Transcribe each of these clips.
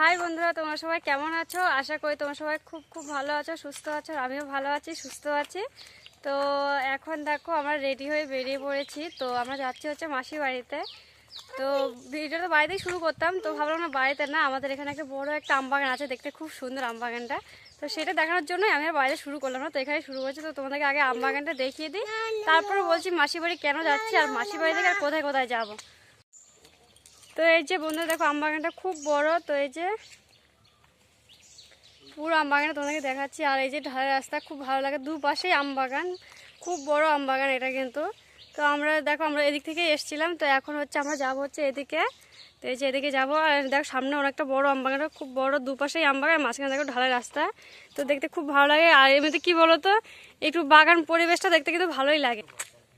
High বন্ধুরা, তোমরা সবাই কেমন আছো? আশা করি তোমরা সবাই খুব খুব ভালো আছো, সুস্থ আছো আমিও ভালো আছি, সুস্থ আছি। তো এখন দেখো, আমরা রেডি হয়ে বেরিয়ে পড়েছি। তো আমরা যাচ্ছি হচ্ছে মাসির বাড়িতে। তো ভিডিওটা তো বাড়িতেই শুরু করতাম, তো ভাবলাম না বাড়িতে না, আমাদের এখানে একটা বড় একটা আমবাগান আছে, দেখতে খুব সুন্দর আমবাগানটা তো সেটা দেখানোর জন্যই আমি বাইরে শুরু করলাম না, তো এখানে শুরু করছি। তো তোমাদেরকে আগে আমবাগানটা দেখিয়ে দিই। তারপরে বলছি মাসির বাড়ি কেন যাচ্ছি, আর মাসির বাড়ি থেকে আর কোথায় কোথায় যাব? তো এই যে বন্ধুরা দেখো আমবাগানটা খুব বড়, তো এই যে পুরো আম আমবাগানটা তোমাদেরকে দেখাচ্ছি। আর এই যে ঢালের রাস্তা খুব ভালো লাগে, দুপাশেই আমবাগান খুব বড় আমবাগান এটা কিন্তু। তো আমরা দেখো, আমরা এদিক থেকে এসছিলাম, তো এখন হচ্ছে আমরা যাব হচ্ছে এদিকে। তো এই যে এদিকে যাব, আর দেখো সামনে অনেকটা বড় আমবাগান খুব বড়, দুপাশেই আমবাগান মাঝখানে দেখো ঢালের রাস্তা। তো দেখতে খুব ভালো লাগে, আর এমনিতে কী বলো তো একটু বাগান পরিবেশটা দেখতে কিন্তু ভালোই লাগে।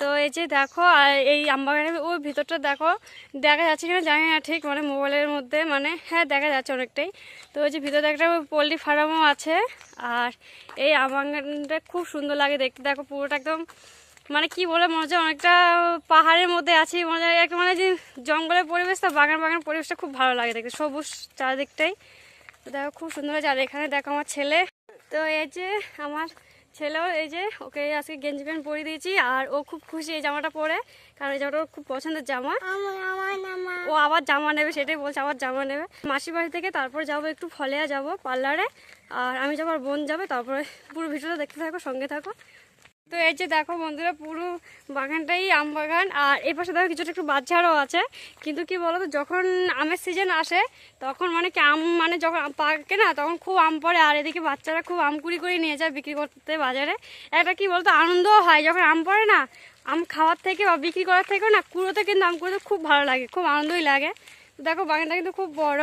তো এই যে দেখো, আর এই আমবাগানের ওই ভিতরটা দেখো, দেখা যাচ্ছে কিনা জানি না ঠিক মানে মোবাইলের মধ্যে মানে হ্যাঁ দেখা যাচ্ছে অনেকটাই। তো ওই যে ভিতরে একটা পোলট্রি ফার্মও আছে, আর এই আমবাগানটা খুব সুন্দর লাগে দেখতে। দেখো পুরোটা একদম মানে কি বলে, মনে হচ্ছে অনেকটা পাহাড়ের মধ্যে আছি, মনে একটা মানে যে জঙ্গলের পরিবেশ পরিবেশটা বাগান বাগান পরিবেশটা খুব ভালো লাগে দেখতে, সবুজ চারিদিকটাই। তো দেখো খুব সুন্দর লাগে আর এখানে দেখো আমার ছেলে। তো এই যে আমার ছেলেও এই যে ওকে আজকে গেঞ্জি প্যান্ট পরিয়ে দিয়েছি আর ও খুব খুশি এই জামাটা পরে কারণ এই জামাটা ওর খুব পছন্দের জামা। ও আবার জামা নেবে সেটাই বলছে আবার জামা নেবে। মাসির বাড়ি থেকে তারপর যাব একটু ফলেয়া যাব পার্লারে আর আমি যাব আর বোন যাবে তারপরে পুরো ভিডিওটা দেখতে থাকো সঙ্গে থাকো। তো এই যে দেখো বন্ধুরা, পুরো বাগানটাই আম বাগান। আর এই পাশে দেখো কিছুটা একটু বাচ্চারও আছে। কিন্তু কি বলতো, যখন আমের সিজন আসে, তখন মানে কি আম মানে যখন পাকে না, তখন খুব আম পড়ে। আর এদিকে বাচ্চারা খুব আম কুড়ি করে নিয়ে যায় বিক্রি করতে বাজারে। একটা কি বলতো, আনন্দও হয়। যখন আম পড়ে না, আম খাওয়ার থেকে বা বিক্রি করার থেকেও না, কুড়োতে কিন্তু আম কুড়োতে খুব ভালো লাগে, খুব আনন্দই লাগে। তো দেখো বাগানটা কিন্তু খুব বড়।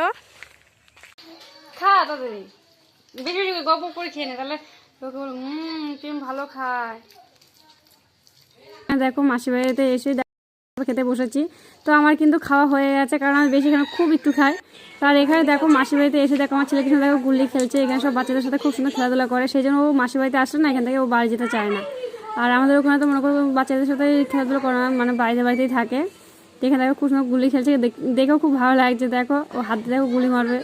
খা তাড়াতাড়ি। বেশি বেশি গল্প করে খেয়ে নে, তাহলে তুমি ভালো খায়। দেখো মাসি বাড়িতে এসে খেতে বসেছি। তো আমার কিন্তু খাওয়া হয়ে গেছে, কারণ আমি বেশি খুব একটু খাই। আর এখানে দেখো মাসি বাড়িতে এসে দেখো, আমার ছেলেকে দেখো গুল্লি খেলছে। এখানে সব বাচ্চাদের সাথে খুব সুন্দর খেলাধুলা করে। সেই জন্য ও মাসি বাড়িতে আসলে না, এখান থেকে ও বাড়ি যেতে চায় না। আর আমাদের ওখানে তো মনে করো বাচ্চাদের সাথে খেলাধুলো করে মানে বাড়িতে বাড়িতেই থাকে। এখানে দেখো খুব সুন্দর গুলি খেলছে। দেখ- দেখেও খুব ভালো লাগছে। দেখো, ও হাত দেখো গুলি মারবে।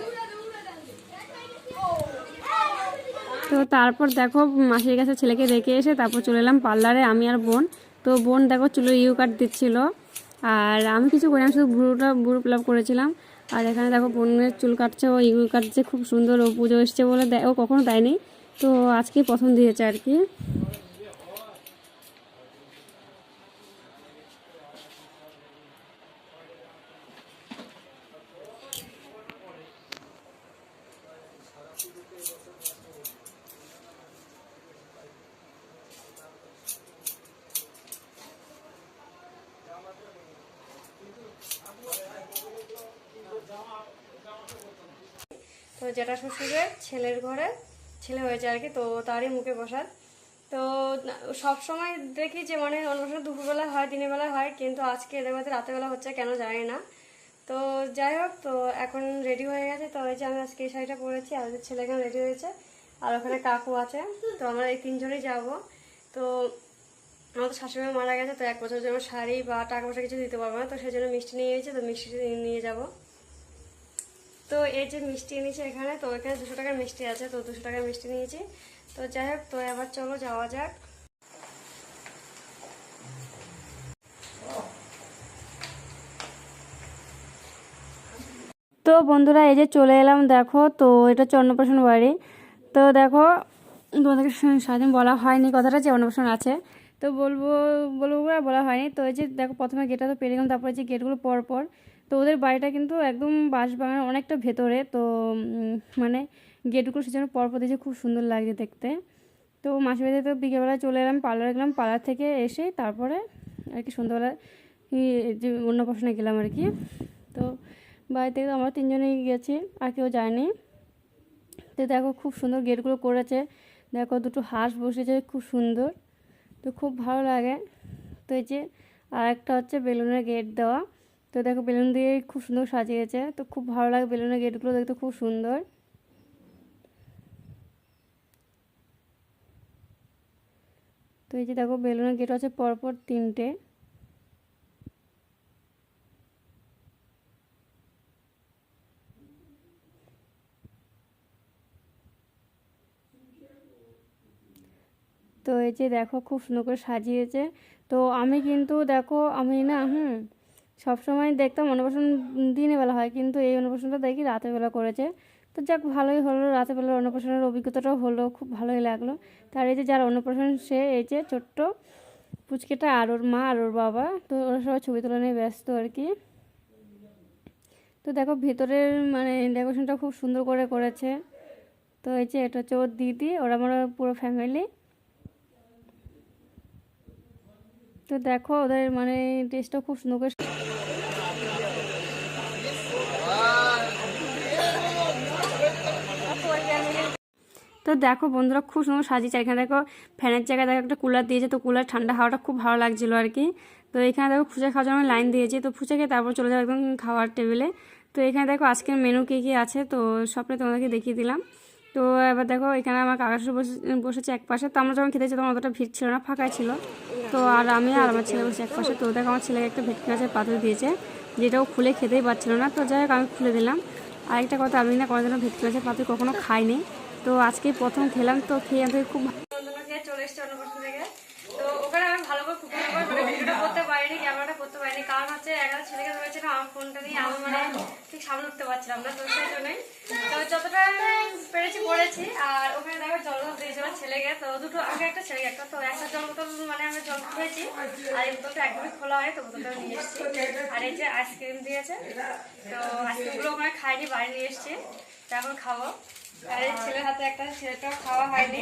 তো তারপর দেখো, মাসির কাছে ছেলেকে রেখে এসে তারপর চলে এলাম পার্লারে, আমি আর বোন। তো বোন দেখো চুলো ইউ কাট দিচ্ছিল। আর আমি কিছু করি আমি শুধু ভুরুটা, ভুরু প্লাপ করেছিলাম। আর এখানে দেখো বোনের চুল কাটছে, ও ইউ কাটছে, খুব সুন্দর, ও পুজো এসছে বলে ও কখনো দেয়নি। তো আজকে প্রথম দিয়েছে আর কি। তো জেঠা শ্বশুরের ছেলের ঘরে, ছেলে হয়েছে আর কি, তো তারই মুখে বসার। তো সব সময় দেখি যে মানে অনুষ্ঠান দুপুরবেলা হয়, দিনের বেলা হয়, কিন্তু আজকে এদের মধ্যে রাতেরবেলা হচ্ছে কেন জানি না। তো যাই হোক, তো এখন রেডি হয়ে গেছে, তো এই যে আমি আজকে এই শাড়িটা পরেছি, আর ছেলে এখানে রেডি হয়েছে, আর ওখানে কাকু আছে, তো আমরা এই তিনজনেই যাব। তো আমাদের শাশুড়ি মারা গেছে, তো এক বছর জন্য শাড়ি বা টাকা পয়সা কিছু দিতে পারব না, তো সেই জন্য মিষ্টি নিয়ে গেছে তো মিষ্টি নিয়ে যাব। তো এই যে মিষ্টি এনেছি এখানে, তো এখানে দুশো টাকার মিষ্টি আছে, তো দুশো টাকার মিষ্টি নিয়েছি। তো যাই হোক, তো এবার চলো যাওয়া যাক। তো বন্ধুরা, এই যে চলে এলাম, দেখো, তো এটা হচ্ছে অন্নপ্রাশন বাড়ি। তো দেখো, তোমাদেরকে সারাদিন বলা হয়নি কথাটা যে অন্নপ্রাশন আছে। তো বলব বলব বলে হয়নি। তো এই যে দেখো, প্রথমে গেটটা তো পেরে গেলাম, তারপরে যে গেটগুলো পর পর তো ওদের বাড়িটা কিন্তু একদম বাঁশবাগান অনেকটা ভেতরে, তো মানে গেটগুলো সেজন্য পরপর দিয়েছে খুব সুন্দর লাগছে দেখতে। তো মাসি তো বিকেলবেলা চলে এলাম, পার্লারে গেলাম, পার্লার থেকে এসে তারপরে আর কি সন্ধ্যাবেলা যে অন্নপ্রাশনে গেলাম আর কি। তো বাড়িতে তো আমরা তিনজনেই গেছি, আর কেউ যায়নি। তো দেখো খুব সুন্দর গেটগুলো করেছে, দেখো দুটো হাঁস বসেছে, খুব সুন্দর, তো খুব ভালো লাগে। তো এই যে আর একটা হচ্ছে বেলুনের গেট দেওয়া। তো দেখো বেলুন দিয়ে খুব সুন্দর সাজিয়েছে। তো খুব ভালো লাগে বেলুনের গেটগুলো দেখতে, খুব সুন্দর। তো এই যে দেখো বেলুনের গেট আছে পরপর তিনটে। তো এই যে দেখো খুব সুন্দর করে সাজিয়েছে। তো আমি কিন্তু দেখো, আমি না, হুম সবসময় দেখতাম অন্নপ্রাশন দিনের বেলা হয়, কিন্তু এই অন্নপ্রাশনটা দেখি রাতের বেলা করেছে। তো যাক, ভালোই হলো রাতের বেলা অন্নপ্রাশনের অভিজ্ঞতাটাও হলো, খুব ভালোই লাগল। তার এই যে যার অন্নপ্রাশন সে এই যে ছোট্ট পুচকেটা আর ওর মা আর ওর বাবা, তো ওরা সবাই ছবি তোলা নিয়ে ব্যস্ত আর কি। তো দেখো ভেতরের মানে ডেকোরেশনটা খুব সুন্দর করে করেছে। তো এই যে এটা হচ্ছে ওর দিদি, ওরা আমার পুরো ফ্যামিলি তো দেখো ওদের মানে ড্রেসটা খুব সুন্দর করে দেখো বন্ধুরা খুব সুন্দর সাজিয়েছে। এখানে দেখো ফ্যানের জায়গায় দেখো একটা কুলার দিয়েছে, তো কুলার ঠান্ডা হাওয়াটা খুব ভালো লাগছিল আর কি। তো এখানে দেখো ফুচা খাওয়ার জন্য লাইন দিয়েছে, তো ফুচা খেয়ে তারপর চলে যাব একদম খাওয়ার টেবিলে। তো এখানে দেখো আজকের মেনু কী কী আছে, তো সবটাই তোমাদেরকে দেখিয়ে দিলাম। তো এবার দেখো এখানে আমার কাকা বসে, বসেছে এক পাশে, তো আমরা যখন খেতে তখন অতটা ভিড় ছিল না, ফাঁকাই ছিল। তো আর আমি আর আমার ছেলে বসে এক পাশে, তো দেখো আমার ছেলেকে একটা ভেটকি মাছের পাত্র দিয়েছে যেটাও খুলে খেতেই পারছিল না। তো যাই হোক, আমি খুলে দিলাম। আরেকটা কথা, আমি না কোনো কোনোদিনও ভেটকি মাছের পাত্র কখনো খাইনি। তো আজকে প্রথম খেলাম, তো খেয়ে আমি খুব চলে তো ওখানে আমি ভালো করে মানে করতে পারিনি করতে কারণ হচ্ছে ছেলেকে আমার নিয়ে আমি মানে ঠিক সামনে উঠতে না জন্যই। তো যতটা পেরেছি আর ওখানে দেখো জল ছেলেকে, তো দুটো আগে একটা একটা, তো জল মানে আমি জল আর এই খোলা হয় তো নিয়ে এসেছি। আর এই যে আইসক্রিম দিয়েছে, তো আইসক্রিমগুলো ওখানে খাইনি বাইরে নিয়ে এসেছি, তো এখন খাব। আর ছেলের হাতে একটা ছেলেটাও খাওয়া হয়নি।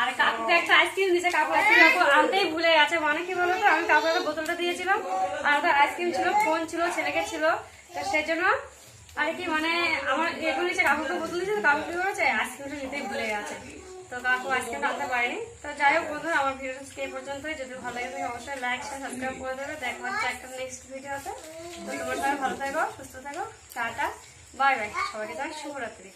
আর কাকুকে একটা আইসক্রিম দিয়েছে কাকু আইসক্রিম কাকু আনতেই ভুলে গেছে। মানে কি বলতো আমি কাকুকে বোতলটা দিয়েছিলাম আর ওটা আইসক্রিম ছিল ফোন ছিল ছেলেকে ছিল। তো আর কি মানে আমার এগুলো নিচে কাকুকে বোতল দিয়েছে তো কাকু কি করেছে আইসক্রিমটা নিতেই ভুলে গেছে। তো কাকু আইসক্রিমটা আনতে পারেনি। তো যাই হোক বন্ধুরা আমার ভিডিওটা এই পর্যন্তই। যদি ভালো লাগে থাকে অবশ্যই লাইক শেয়ার সাবস্ক্রাইব করে দেবে। দেখা হচ্ছে একটা নেক্সট ভিডিওতে তো তোমার সবাই ভালো থাকো সুস্থ থাকো। টাটা বাই বাই সবাইকে জানাই শুভরাত্রি।